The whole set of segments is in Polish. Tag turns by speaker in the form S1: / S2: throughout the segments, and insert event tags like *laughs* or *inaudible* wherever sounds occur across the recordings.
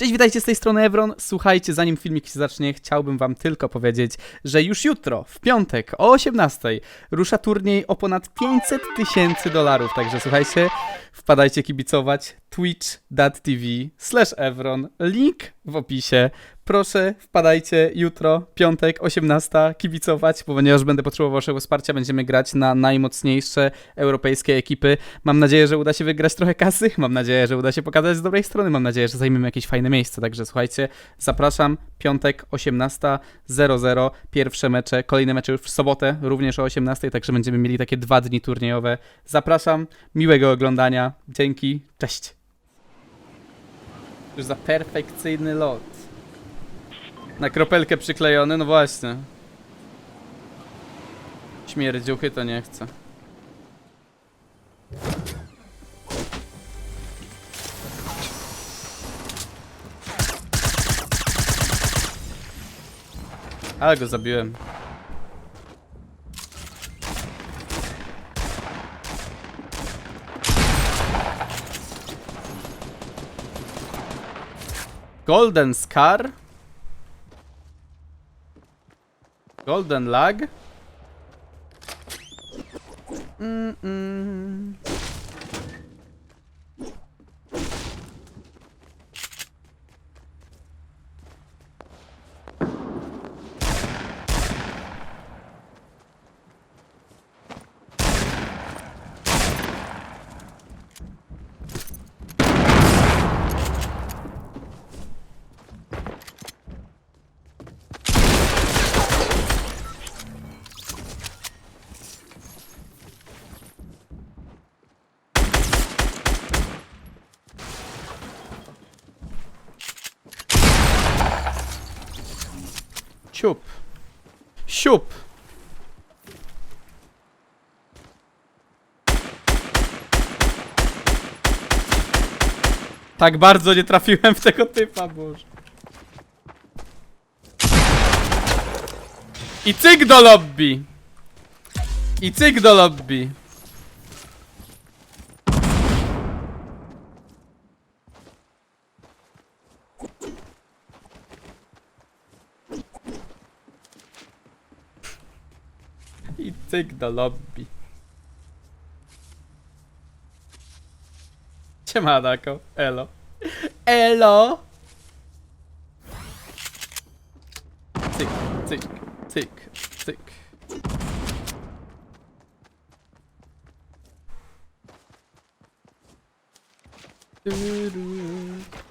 S1: Cześć, witajcie z tej strony Evron. Słuchajcie, zanim filmik się zacznie, chciałbym wam tylko powiedzieć, że już jutro, w piątek o 18 rusza turniej o ponad 500 tysięcy dolarów. Także słuchajcie, wpadajcie kibicować twitch.tv slash Evron. Link w opisie. Proszę, wpadajcie jutro, piątek, 18, kibicować, ponieważ będę potrzebował waszego wsparcia, będziemy grać na najmocniejsze europejskie ekipy. Mam nadzieję, że uda się wygrać trochę kasy, *laughs* mam nadzieję, że uda się pokazać z dobrej strony, mam nadzieję, że zajmiemy jakieś fajne miejsce, także słuchajcie, zapraszam, piątek, 18.00, pierwsze mecze, kolejne mecze już w sobotę, również o 18.00, także będziemy mieli takie dwa dni turniejowe. Zapraszam, miłego oglądania, dzięki, cześć. Już za perfekcyjny lot. Na kropelkę przyklejony, no właśnie. Śmierdziuchy to nie chcę. Ale go zabiłem. Golden Scar. Golden lag. Mm -mm. Siup. Siup. Tak bardzo nie trafiłem w tego typa, boże. I cyk do lobby. I cyk do lobby. I cyk do lobby. Siemanako, elo. Elo! Cyk, cyk, cyk, cyk. Turu.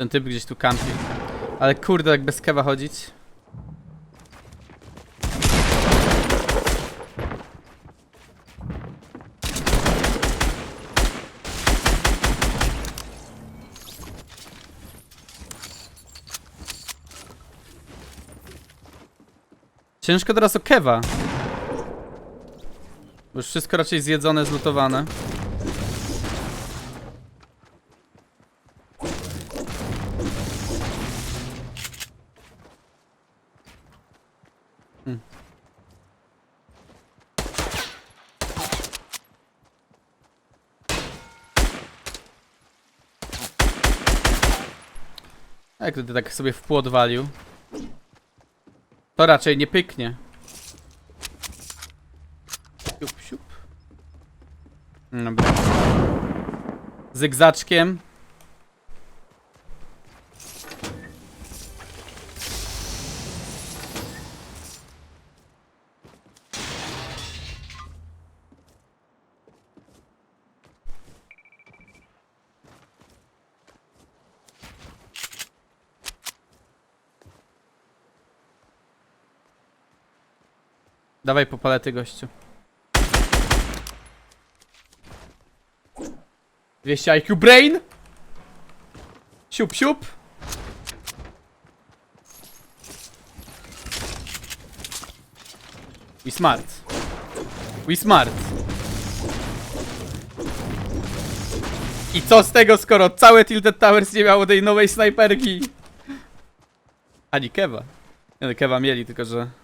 S1: Ten typ gdzieś tu kampi. Ale kurde, jak bez kewa chodzić. Ciężko teraz o kewa. Bo już wszystko raczej zjedzone, zlutowane. Ty tak sobie w płot walił? To raczej nie pyknie. Siup, siup. Dobra. Zygzaczkiem. Dawaj po palety, gościu. 200 IQ Brain! Siup, siup! We smart. We smart. I co z tego, skoro całe Tilted Towers nie miało tej nowej snajperki? Ani Kewa. Nie, no, Kewa mieli, tylko że...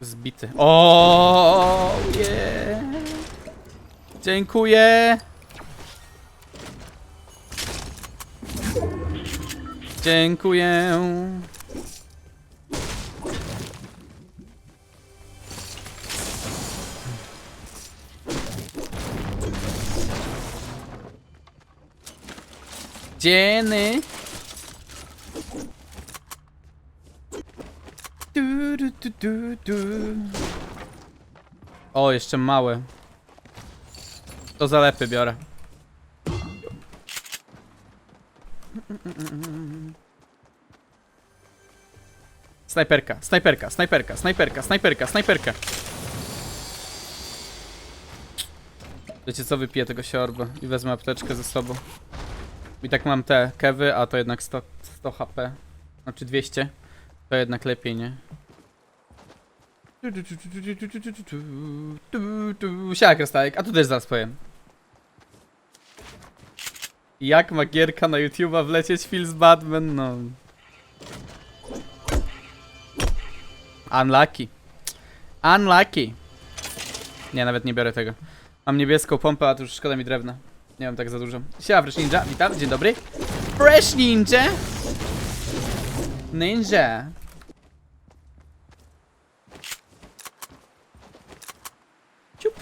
S1: Zbity. O, yeah. Dziękuję. Dziękuję. Dzieny. Du, du, du, du. O, jeszcze małe. To zalepy biorę. Snajperka, snajperka, snajperka, snajperka, snajperka, snajperka. Wiecie co, wypiję tego siorba i wezmę apteczkę ze sobą. I tak mam te kewy, a to jednak 100, 100 HP. Znaczy 200. To jednak lepiej, nie? Siema Krastajek, a tu też zaraz powiem. Jak ma gierka na YouTube'a wlecieć Phil's Batman? No. Unlucky. Unlucky. Nie, nawet nie biorę tego. Mam niebieską pompę, a tu już szkoda mi drewna. Nie mam tak za dużo. Siema Fresh Ninja, witam, dzień dobry. Fresh Ninja! Ninja. Ciup.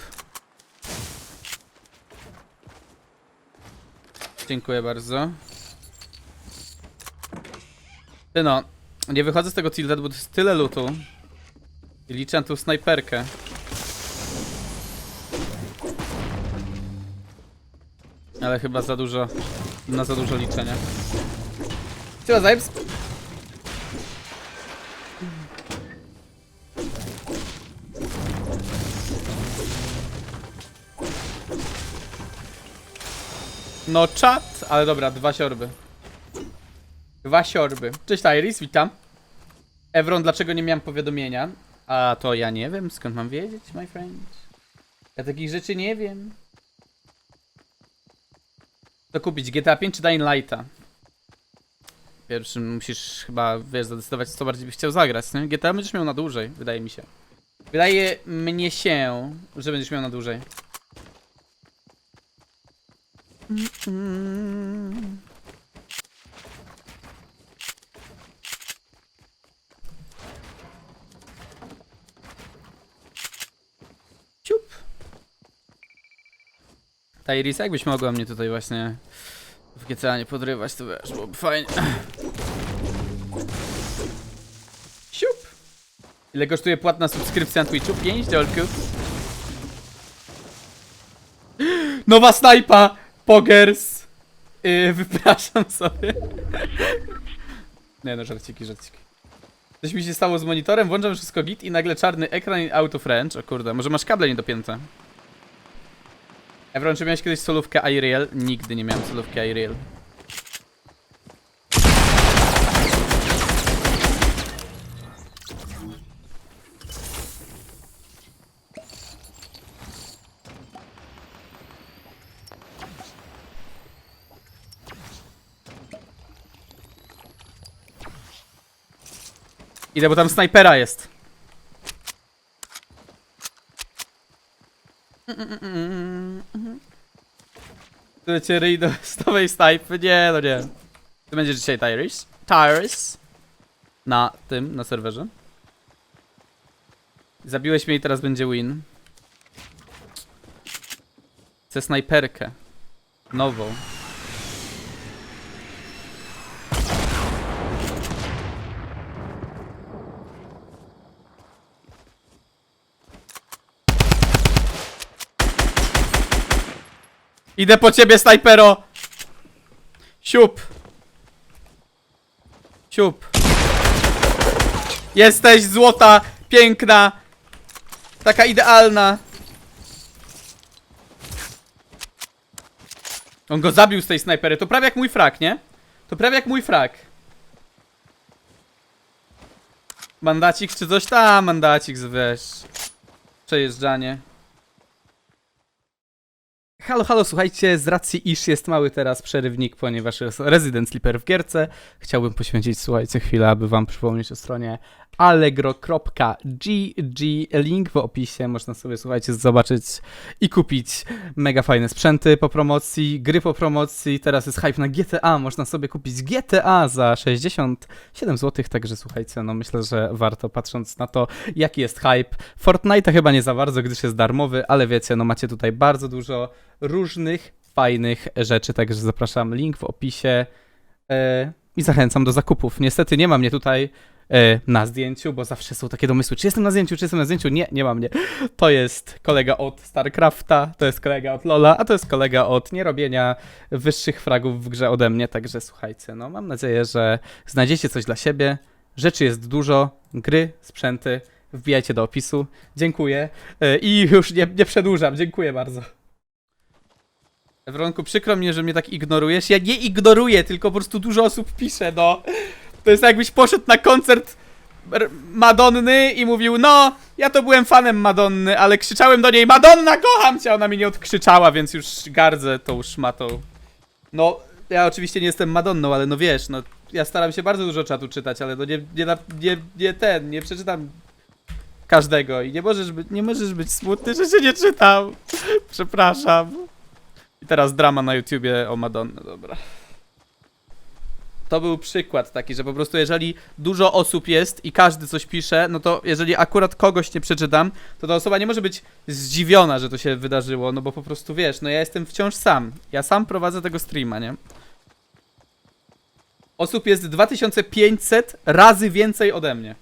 S1: Dziękuję bardzo. Ty no, nie wychodzę z tego tilted, bo to jest tyle lutu. I liczę tą snajperkę. Ale chyba za dużo, na za dużo liczenia. Chyba zajebs. No czat, ale dobra, dwa siorby. Dwa siorby. Cześć Iris, witam. Evron, dlaczego nie miałem powiadomienia? A to ja nie wiem, skąd mam wiedzieć, my friend? Ja takich rzeczy nie wiem. Co kupić, GTA 5 czy Dying Lighta? Pierwszym musisz chyba, wiesz, zadecydować, co bardziej byś chciał zagrać, nie? GTA będziesz miał na dłużej, wydaje mi się. Wydaje mnie się, że będziesz miał na dłużej. Mm. Ciup. Tyrese, jakbyś mogła mnie tutaj właśnie w GTA nie podrywać, to wiesz, byłoby fajnie. Siup. Ile kosztuje płatna subskrypcja na Twitchu? 5 dolków. Nowa snajpa! Pogers! Yy, *laughs* wypraszam sobie. Nie no, żarciki, żarciki. Coś mi się stało z monitorem, włączam wszystko git i nagle czarny ekran i auto French. O kurde, może masz kable niedopięte. Evron, czy miałeś kiedyś solówkę iReal? Nigdy nie miałem solówki iReal. Idę, bo tam snajpera jest. Lecie ryj do stowej snajpy? Nie, no nie. Ty będziesz dzisiaj Tyrus? Tyrus? Na tym, na serwerze. Zabiłeś mnie i teraz będzie win. Chcę snajperkę. Nową. Idę po ciebie, snajpero! Siup! Siup! Jesteś złota, piękna, taka idealna. On go zabił z tej snajpery, to prawie jak mój frak, nie? To prawie jak mój frak. Mandacik czy coś tam, mandacik, wiesz. Przejeżdżanie. Halo, halo, słuchajcie, z racji iż jest mały teraz przerywnik, ponieważ jest Resident Sleeper w gierce, chciałbym poświęcić, słuchajcie, chwilę, aby wam przypomnieć o stronie allegro.gg, link w opisie, można sobie, słuchajcie, zobaczyć i kupić mega fajne sprzęty po promocji, gry po promocji, teraz jest hype na GTA, można sobie kupić GTA za 67 zł, także słuchajcie, no myślę, że warto patrząc na to, jaki jest hype. Fortnite chyba nie za bardzo, gdyż jest darmowy, ale wiecie, no macie tutaj bardzo dużo różnych fajnych rzeczy, także zapraszam, link w opisie e, i zachęcam do zakupów. Niestety nie ma mnie tutaj e, na zdjęciu, bo zawsze są takie domysły, czy jestem na zdjęciu, czy jestem na zdjęciu. Nie, nie ma mnie. To jest kolega od StarCrafta, to jest kolega od Lola, a to jest kolega od nierobienia wyższych fragów w grze ode mnie, także słuchajcie, no mam nadzieję, że znajdziecie coś dla siebie. Rzeczy jest dużo, gry, sprzęty, wbijajcie do opisu. Dziękuję e, i już nie, nie przedłużam, dziękuję bardzo. Ewronku, przykro mnie, że mnie tak ignorujesz. Ja nie ignoruję, tylko po prostu dużo osób pisze, no. To jest jakbyś poszedł na koncert Madonny i mówił, no, ja to byłem fanem Madonny, ale krzyczałem do niej, Madonna, kocham cię! Ona mi nie odkrzyczała, więc już gardzę tą szmatą. No, ja oczywiście nie jestem Madonną, ale no wiesz, no, ja staram się bardzo dużo czatu czytać, ale no nie, nie, nie, nie ten, nie przeczytam każdego i nie możesz być, nie możesz być smutny, że się nie czytam. *laughs* Przepraszam. I teraz drama na YouTubie o Madonny, dobra. To był przykład taki, że po prostu jeżeli dużo osób jest i każdy coś pisze, no to jeżeli akurat kogoś nie przeczytam, to ta osoba nie może być zdziwiona, że to się wydarzyło, no bo po prostu wiesz, no ja jestem wciąż sam. Ja sam prowadzę tego streama, nie? Osób jest 2500 razy więcej ode mnie.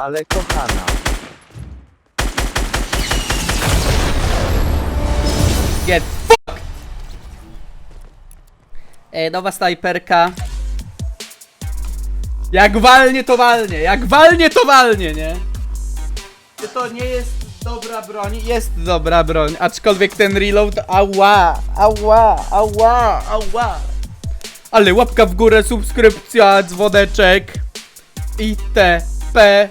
S2: Ale kochana.
S1: Get fucked! E, nowa snajperka. Jak walnie, to walnie. Jak walnie, to walnie, nie? To nie jest dobra broń? Jest dobra broń, aczkolwiek ten reload... Ała, ała, ała, ała. Ale łapka w górę, subskrypcja, dzwoneczek. I T, P,